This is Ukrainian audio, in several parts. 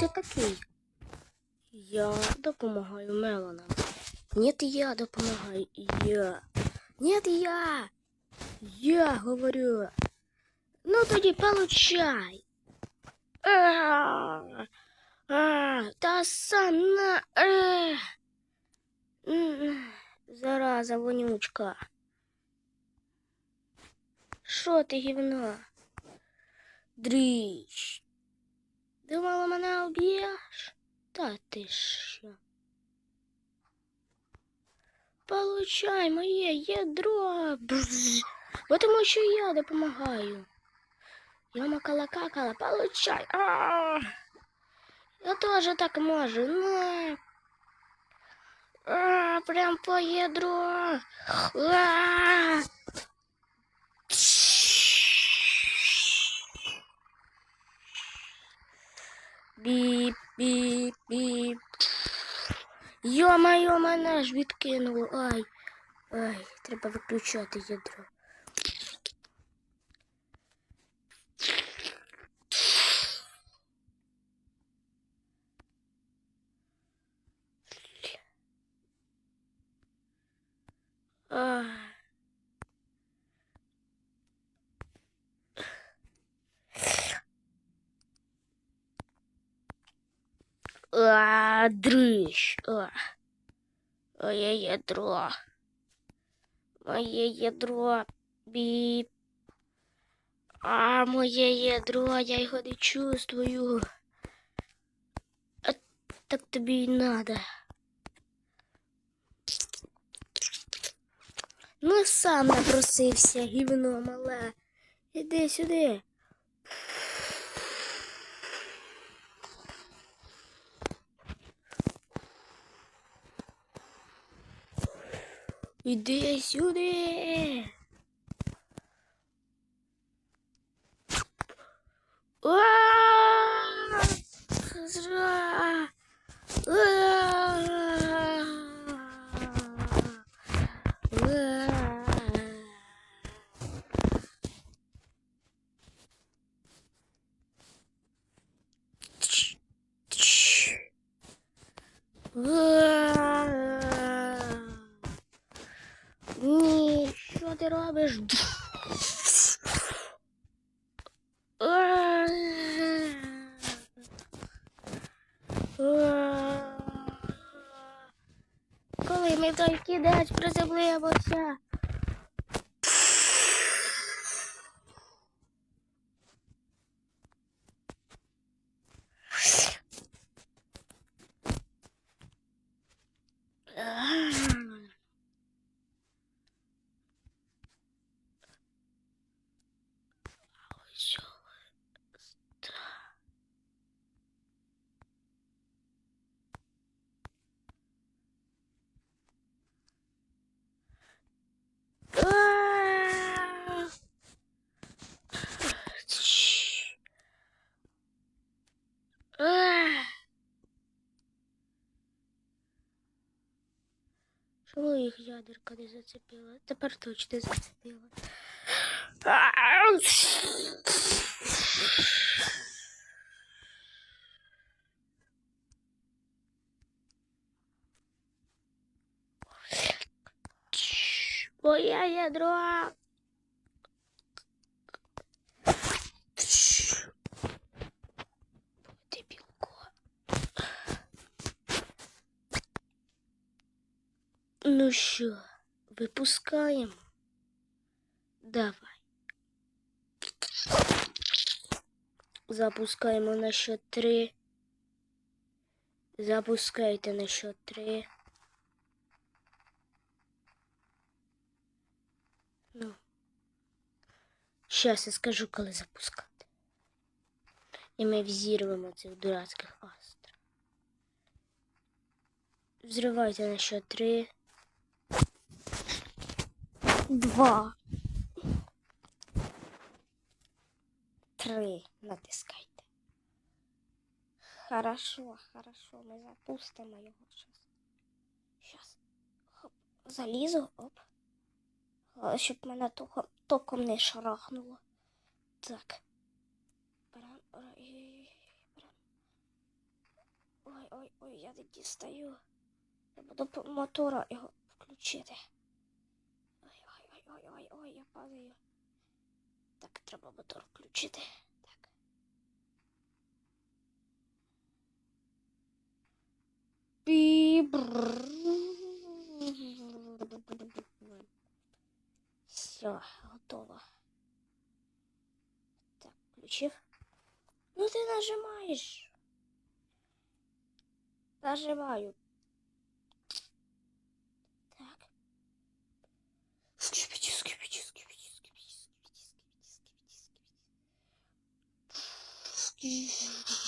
Ти такий? Я допомагаю Меланам. Нет, я допомагаю. Я. Нет, я. Я говорю. Ну тоді получай. Та сам на. М, Зараза, вонючка. Що ти гівно? Дріч. Думала, мене об'єш? Та ти що? Получай моє ядро. Бзз. Бо тому що я допомагаю. Я макала какала, получай. А, я теж так можу. На. А, прям по ядру. А. Біп, біп, біп. Йо-моє, мене ж відкинуло. Ай. Ай, треба виключати ядро. Ах. А, дрищ. А. Моє ядро. Моє ядро. Біп. А, моє ядро, я його не чувствую. А, так тобі й надо. Ну, сам напросився, гівно мале. Іди сюди. Іди сюди. А! Зра! А! А! Тш, тш. А! Ні, що ти робиш? А! А! Ми в приземлимося. А! Що? А! Тш. А! Чому їх ядерка не зацепила? Тепер точно зацепила. А! Моє ядро. Тш. Дебілко. Ну що, випускаємо? Давай. Запускаємо на счет три. Запускайте на счет три. Ну. Щас я скажу, коли запускати. І ми взірвемо цих дурацьких астр. Взривайте на счет три. Два. Три. Натискайте. Хорошо, хорошо. Ми запустимо його зараз. Щас. Хоп. Залізу, оп. Щоб мене током, током не шарахнуло. Так. Ой-ой-ой, я не дістаю. До п- мотора його включити. Ой, ой, ой, ой, ой, ой, я падаю. Так, треба мотор включити. Так. Пі- Все, готово. Так, включив. Ну ти нажимаєш. Нажимаю. Mm-hmm.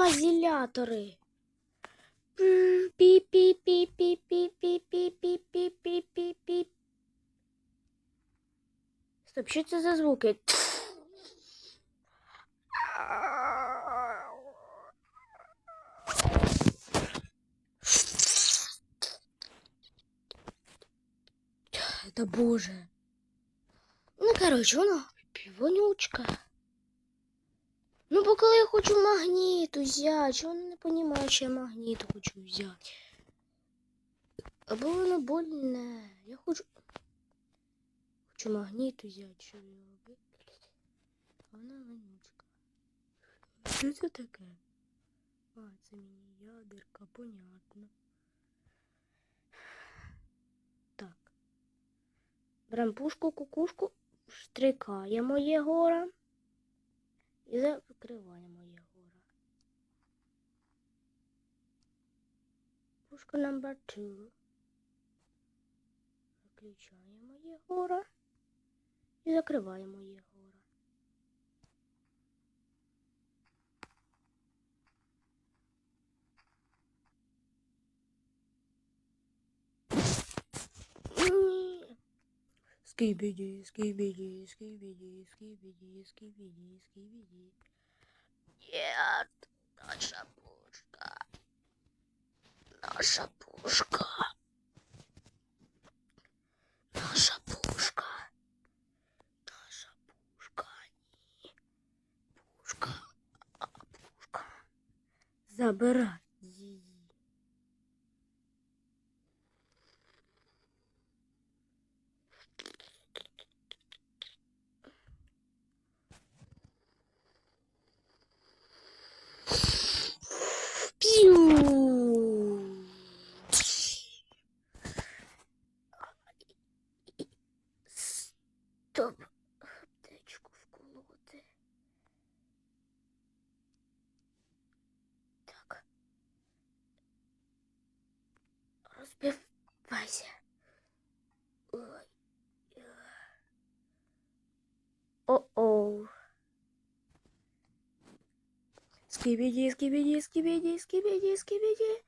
Мазілятори. Пі-пі-пі-пі-пі-пі-пі-пі-пі-пі-пі. Стоп, що це за звуки? Да боже. Ну, короче, воно вонючка. Ну, бо коли я хочу магніт взяти, чого вона не розуміє, що я магніт хочу взяти. Або воно больне. Я хочу. Хочу магніт взяти, що викликати. А вона вонючка. Що це таке? А, це мені ядерка, понятно. Так. Берем пушку, кукушку, штрикаємо Єгора і закриваємо Єгора. Пушка номер 2. Виключаємо Єгора і закриваємо Єгора. Ні. Скибиди, скибиди, скибиди, скибиди, скибиди, скибиди. Нет, наша пушка. Наша пушка. Наша пушка. Наша пушка. Ні. Пушка. А, пушка. Забирай Скибиди, скибиди, скибиди, скибиди, скибиди.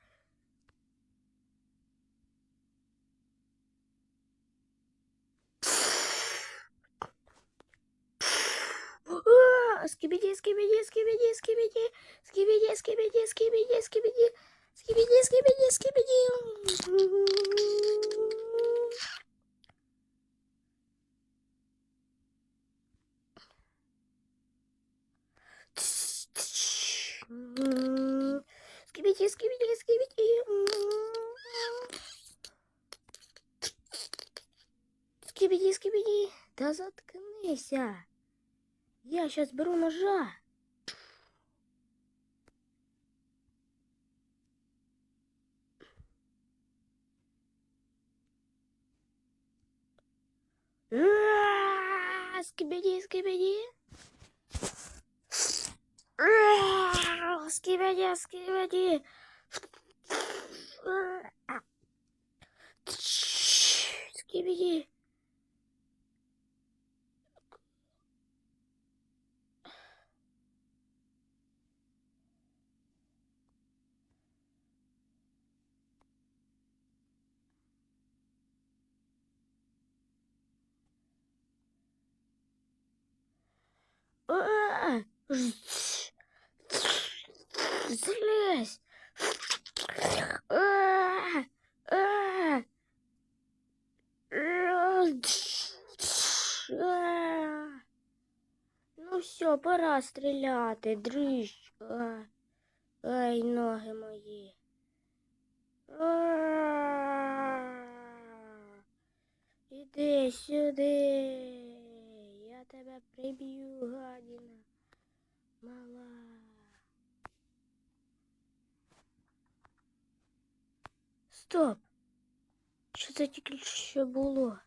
А, Скибиди, скибиди, скибиди, скибиди, скибиди, скибиди, скибиди, скибиди, скибиди, скибиди, скибиди. Скибиди, скибиди, скибиди. Скибиди. Да заткнися. Я сейчас беру ножа. Растаскивай. Скибиди. Ah! Злезь. Ну все, пора стріляти, дрищ. Ай, ноги мої. Іди сюди. Я тебе приб'ю, гадіна. Мала. Стоп. Що це тільки що було?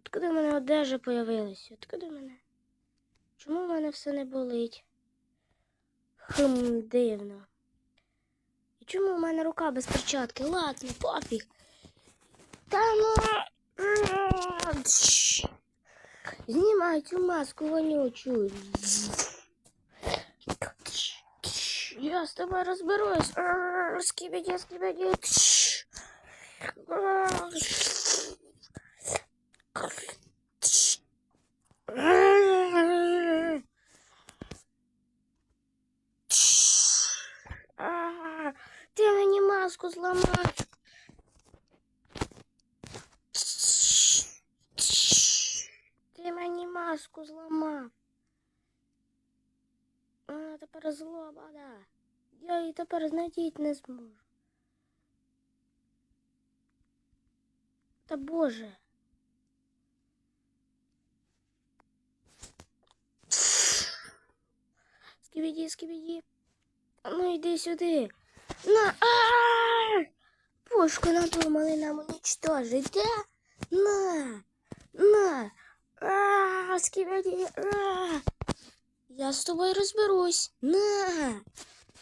Откуди в мене одежа появилася? Откуди в мене? Чому в мене все не болить? Хм, дивно. І чому в мене рука без перчатки? Ладно, пофіг. Та ну. Знімай цю маску вонючу. Я з тобою розберусь. Скибіді, скибіді. Ты мне маску сломал. Ты мне маску сломал. Вона тепер злоба, да. Я її тепер знайти не зможу. Та боже. Скибіді, скибіді. А Ну йди сюди. На. А! Пушку надумали нам уничтожить, да? На. На. А, скибіді. А! Я з тобою розберусь. На.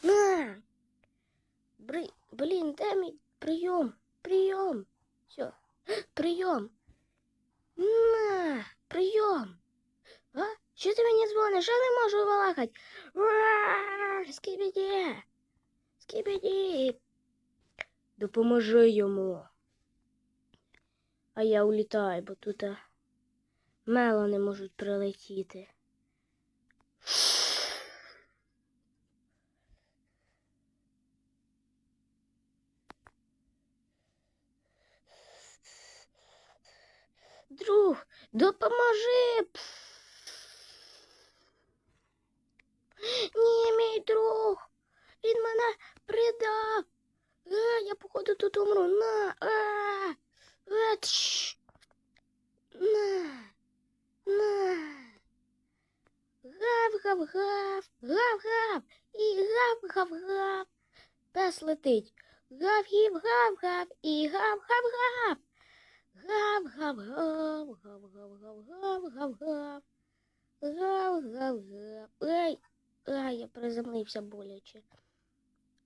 На. Бри... Блін, де мій прийом? Прийом. Все. Прийом. На. Прийом. А? Що ти мені дзвониш? Я не можу балакати. Скібіді. Скибіді. Допоможи йому. А я улітаю, бо тут мело не можуть прилетіти. Друг, допоможи. Ні, мій друг. Він мене придав. Е, я походу тут умру. На. А, а. На. На. Гав, гав, гав, гав, гав. І гав, гав, гав. Пес летить. Гав, гів, гав, гав. І гав, Гав-гав-гав, гав-гав-гав-гав-гав-гав. Гав-гав-гав. Ай, ай, я приземлився боляче.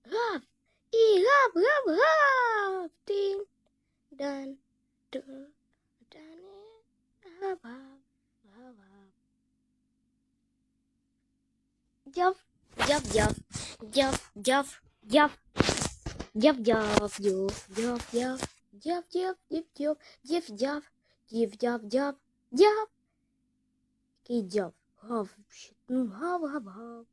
Гав! І гав-гав-гав! Тин, дан, дан, дан, гав-гав, гав-гав. Дяв, дяв, дяв, дяв, дяв, дяв. Дяв-дяв, дяв, дяв, дяв дяв. Дяв, дяв, дяв, дяв, дяв, дяв, дяв, дяв, дяв. Який дяв? Гав, ну гав, гав, гав.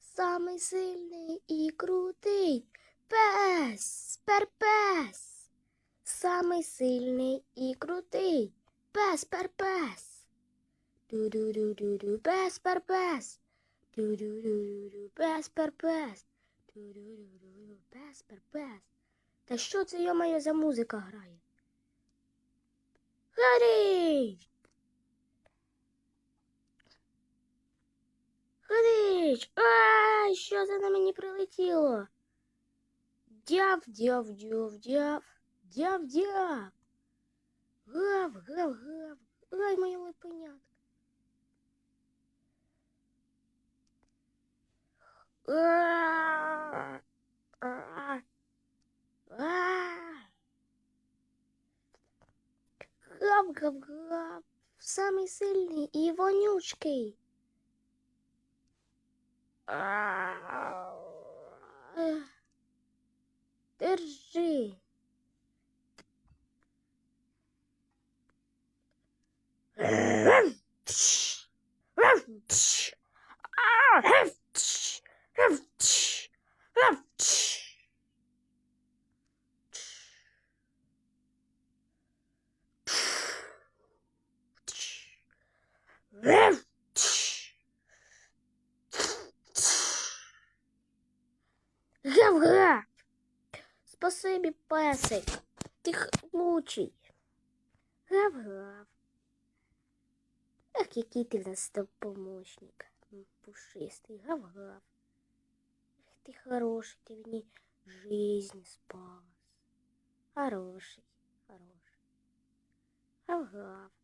Самий сильний і крутий пес, перпес. Самий сильний і крутий пес, перпес. Ду-ду-ду-ду-ду, пес, перпес. Ду-ду-ду-ду-ду, пес, перпес. Ду-ду-ду-ду-ду, пес, перпес. Та що це йомає за музика грає? Харіч! Харіч! А, що це на мені прилетіло? Дяв, дяв, дяв, дяв, дяв, дяв. Гав, гав, гав. Ай, моя липенятка. А. Гав-гав-гав. Самий сильний і вонючий. А. Ех. Держи. Гав-гав! Спасибі, песик. Ти лучий. Гав-гав. Ах, який ти в нас помощник. М, Пушистий, гав-гав. Ах, ти хороший, ти мені жизнь спас. Хороший, хороший. Гав-гав. Тш.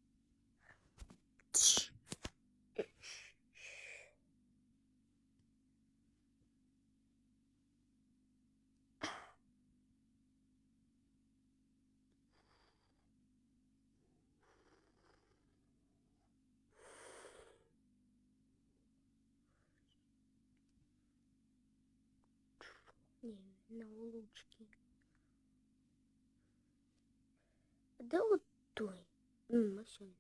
Ні, на улучки. Де от той? М, ось він.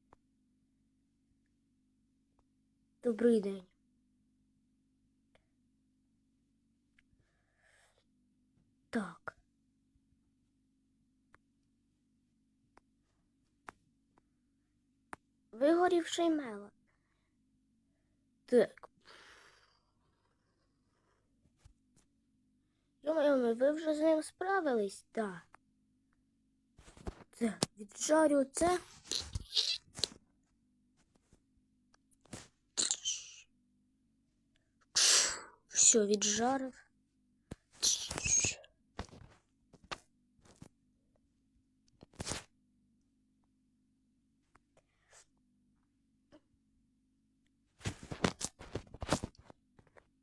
День. Так. Вигорівший мело. Так. Думаю, ви вже з ним справились? Так. Це, віджарю це. Все, віджарив.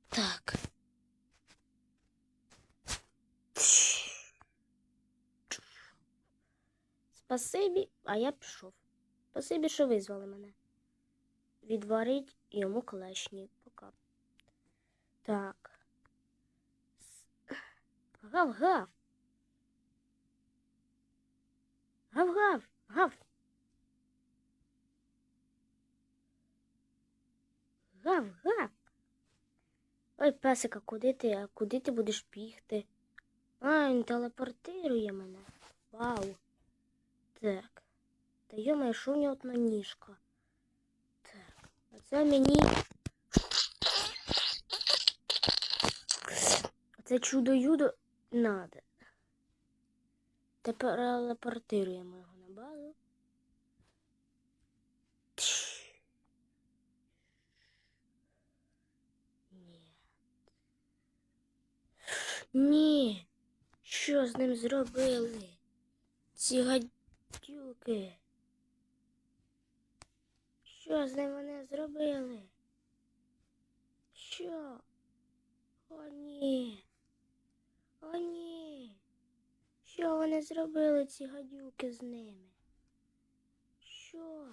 Так. Спасибі, а я пішов. Спасибі, що визвали мене. Відварить йому клешні. Пока. Так. Гав-гав. Гав-гав. Гав. Гав-гав. Ой, песика, куди ти? А куди ти будеш бігти? А, він телепортирує мене. Вау. Так. Та йома, що в нього одна ніжка? Так. А це мені. Це чудо-юдо надо. Тепер телепортируємо його на базу. Ні. Ні. Що з ним зробили? Ці гадюки. Що з ним вони зробили? Що? О, ні. О, ні. Що вони зробили, ці гадюки з ними? Що?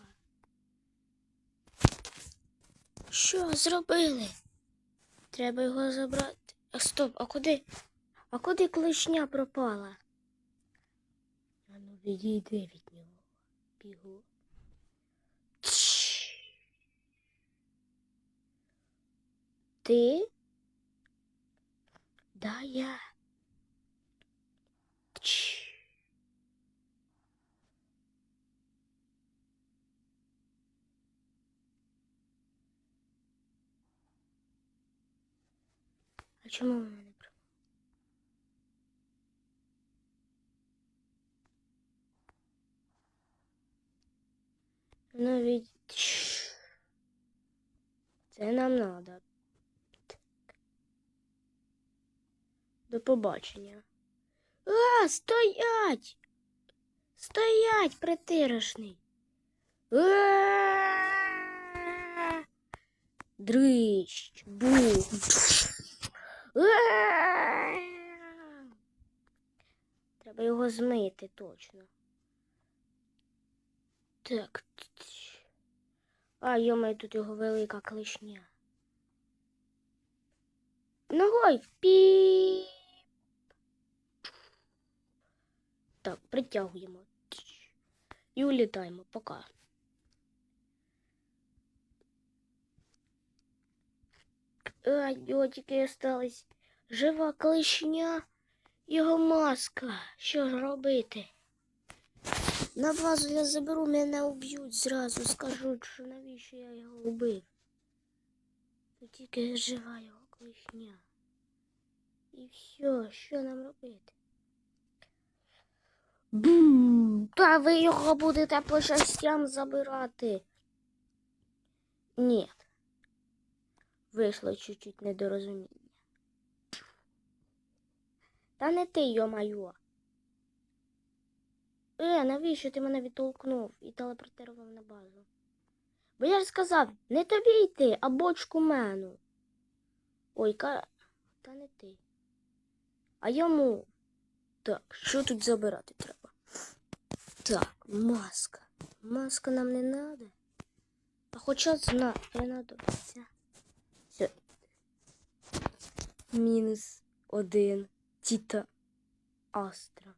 Що зробили? Треба його забрати. А стоп, а куди? А куди клешня пропала? А ну відійди від нього. Бігу. Тш. Ти? Да, я. Тш. А чому вона не від. Це нам надо. До побачення. А, стоять! Стоять, притирошний. Дрищ, бух. Треба його змити точно. Так. А, йомай, тут його велика клешня. Ногой пі. Так, притягуємо. І улітаємо. Пока. А, його тільки осталась жива клешня, його маска. Що ж робити? На базу я заберу, мене уб'ють зразу, скажуть, що навіщо я його убив. Тільки жива його клешня. І все, що нам робити? Бум! Та ви його будете по частям забирати. Ні. Вийшло чуть-чуть недорозуміння. Та не ти, йо-майо. Е, навіщо ти мене відтолкнув і телепортував на базу? Бо я ж сказав, не тобі йти, а бочку мену. Ой, ка. Та не ти. А йому. Так, що тут забирати треба? Так, маска. Маска нам не надо. А хоча зна, знадобиться. Все. Мінус один. Тіта Астра.